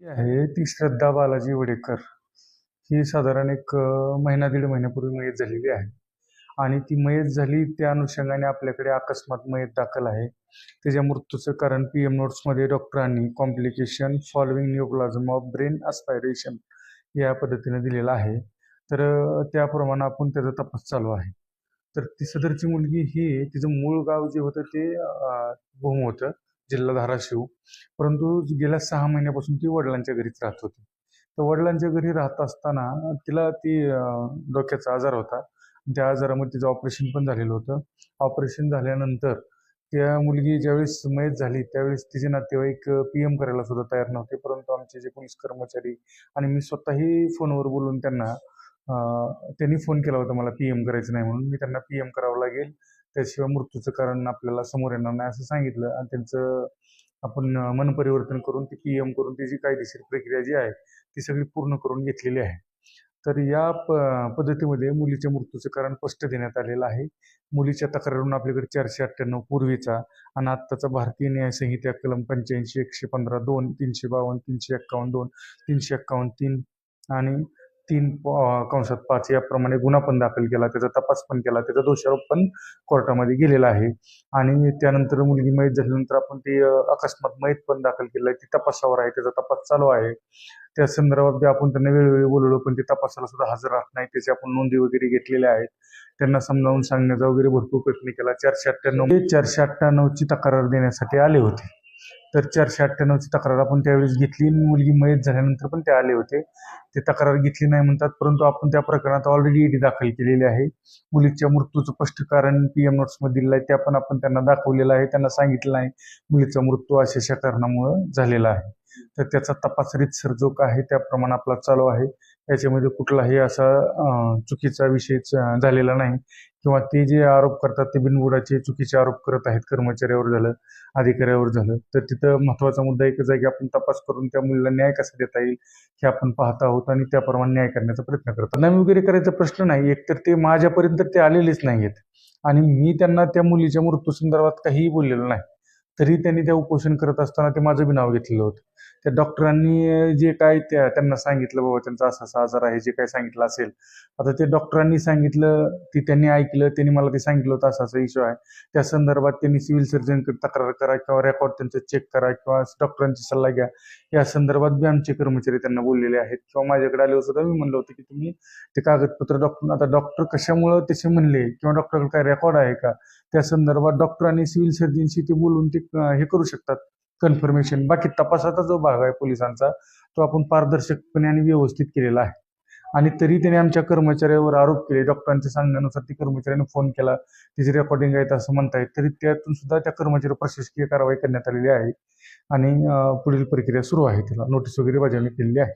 जी आहे? ती श्रद्धा बालाजी वडेकर. ही साधारण एक महिना दीड महिन्यापूर्वी मयत झालेली आहे. आणि ती मयत झाली त्या अनुषंगाने आपल्याकडे अकस्मात मयत दाखल आहे. त्याच्या मृत्यूचं कारण पी एम नोट्समध्ये डॉक्टरांनी complication following neoplasm of brain aspiration या पद्धतीने दिलेलं आहे. तर त्याप्रमाणे आपण त्याचा तपास चालू आहे. तर ती सदरची मुलगी ही तिचं मूळ गाव जे होतं ते भूम होतं. जिल्हा धाराशिव परंतु गेल्या सहा महिन्यापासून ती वडिलांच्या घरीच राहत होती. तर वडिलांच्या घरी राहत असताना तिला ती डोक्याचा आजार होता. त्या आजारामध्ये तिचं ऑपरेशन पण झालेलं होतं. ऑपरेशन झाल्यानंतर त्या मुलगी ज्यावेळेस मयत झाली त्यावेळेस तिचे नातेवाईक पी एम करायला सुद्धा तयार नव्हते. परंतु आमचे जे पोलीस कर्मचारी आणि मी स्वतःही फोनवर बोलून त्यांना त्यांनी फोन केला होता मला पी एम करायचं नाही म्हणून. मी त्यांना पी एम करावं लागेल. त्याशिवाय मृत्यूचं कारण आपल्याला समोर येणार नाही असं सांगितलं. आणि त्यांचं आपण मनपरिवर्तन मन परिवर्तन करून ती पीएम करून ती जी कायदेशीर प्रक्रिया जी आहे ती सगळी पूर्ण करून घेतलेली आहे. तर या प पद्धतीमध्ये मुलीच्या मृत्यूचं कारण स्पष्ट देण्यात आलेलं आहे. मुलीच्या तक्रारून आपल्याकडे चारशे अठ्ठ्याण्णव पूर्वीचा आणि आत्ताचा भारतीय न्याय संहिता कलम पंच्याऐंशी एकशे पंधरा दोन तीनशे बावन्न तीनशे एक्कावन्न दोन तीनशे एक्कावन्न तीन आणि तीन कंसात पाच याप्रमाणे गुन्हा पण दाखल केला त्याचा तपास पण केला त्याचा दोषारोप पण कोर्टामध्ये गेलेला आहे. आणि त्यानंतर मुलगी मयत झाल्यानंतर आपण ती अकस्मात मयत पण दाखल केलं आहे. ती तपासावर आहे त्याचा तपास चालू आहे. त्या संदर्भात आपण त्यांना वेळोवेळी बोलवलो पण ते तपासाला सुद्धा हजर राहत नाही. त्याचे आपण नोंदी वगैरे घेतलेल्या आहेत. त्यांना समजावून सांगण्याचा वगैरे भरपूर प्रयत्न केला. चारशे अठ्ठ्याण्णव ते चारशे अठ्ठ्याण्णवची तक्रार देण्यासाठी आले होते. तर चारशे अठ्ठ्याण्णवची तक्रार आपण त्यावेळेस घेतली आणि मुलगी मयत झाल्यानंतर पण ते आले होते. ते तक्रार घेतली नाही म्हणतात परंतु आपण त्या प्रकरणात ऑलरेडी ईडी दाखल केलेली आहे. मुलीच्या मृत्यूचं स्पष्ट कारण पी एम नोट्समध्ये दिलेलं आहे त्या पण आपण त्यांना दाखवलेलं आहे त्यांना सांगितलं आहे मुलीचा मृत्यू अशा अशा कारणामुळं झालेला आहे. तर त्याचा तपास रितसर जो काय आहे त्याप्रमाणे आपला चालू आहे. याच्यामध्ये कुठलाही असा चुकीचा विषयच झालेला नाही. किंवा ते जे आरोप करतात ते बिनबुडाचे चुकीचे आरोप करत आहेत कर्मचाऱ्यावर झालं अधिकाऱ्यावर झालं तर तिथं महत्त्वाचा मुद्दा एकच आहे की आपण तपास करून त्या मुलीला न्याय कसा देता येईल हे आपण पाहत आहोत आणि त्याप्रमाणे न्याय करण्याचा प्रयत्न करतो नामी वगैरे करायचा प्रश्न नाही. एकतर ते माझ्यापर्यंत ते आलेलेच नाही आहेत आणि मी त्यांना त्या मुलीच्या मृत्यू संदर्भात काहीही बोललेलो नाही. तरी त्यांनी त्या उपोषण करत असताना ते माझं बी नाव घेतलेलं होतं. त्या डॉक्टरांनी जे काय त्या त्यांना सांगितलं बाबा त्यांचा असा असा आजार आहे जे काय सांगितलं असेल. आता ते डॉक्टरांनी सांगितलं ती त्यांनी ऐकलं त्यांनी मला ते सांगितलं होतं असा असा इश्यू आहे. त्या संदर्भात त्यांनी सिव्हिल सर्जनकडे तक्रार करा किंवा रेकॉर्ड त्यांचं चेक करा किंवा डॉक्टरांची सल्ला घ्या. या संदर्भात बी आमचे कर्मचारी त्यांना बोललेले आहेत. किंवा माझ्याकडे आले सुद्धा मी म्हणलं होतं की तुम्ही ते कागदपत्र डॉक्टर आता डॉक्टर कशामुळं तसे म्हणले? किंवा डॉक्टरकडे काय रेकॉर्ड आहे का? त्या संदर्भात डॉक्टर आणि सिव्हिल सर्जनशी ते बोलून ते हे करू शकतात कन्फर्मेशन बाकी तपासाचा जो भाग आहे पोलिसांचा तो आपण पारदर्शकपणे आणि व्यवस्थित केलेला आहे. आणि तरी त्याने आमच्या कर्मचाऱ्यावर आरोप केले. डॉक्टरांच्या सांगण्यानुसार ती कर्मचाऱ्याने फोन केला. तिची रेकॉर्डिंग आहेत असं म्हणतायत. तरी त्यातून सुद्धा त्या कर्मचाऱ्यावर प्रशासकीय कारवाई करण्यात आलेली आहे. आणि पुढील प्रक्रिया सुरू आहे. तिला नोटीस वगैरे बजावणी केलेली आहे.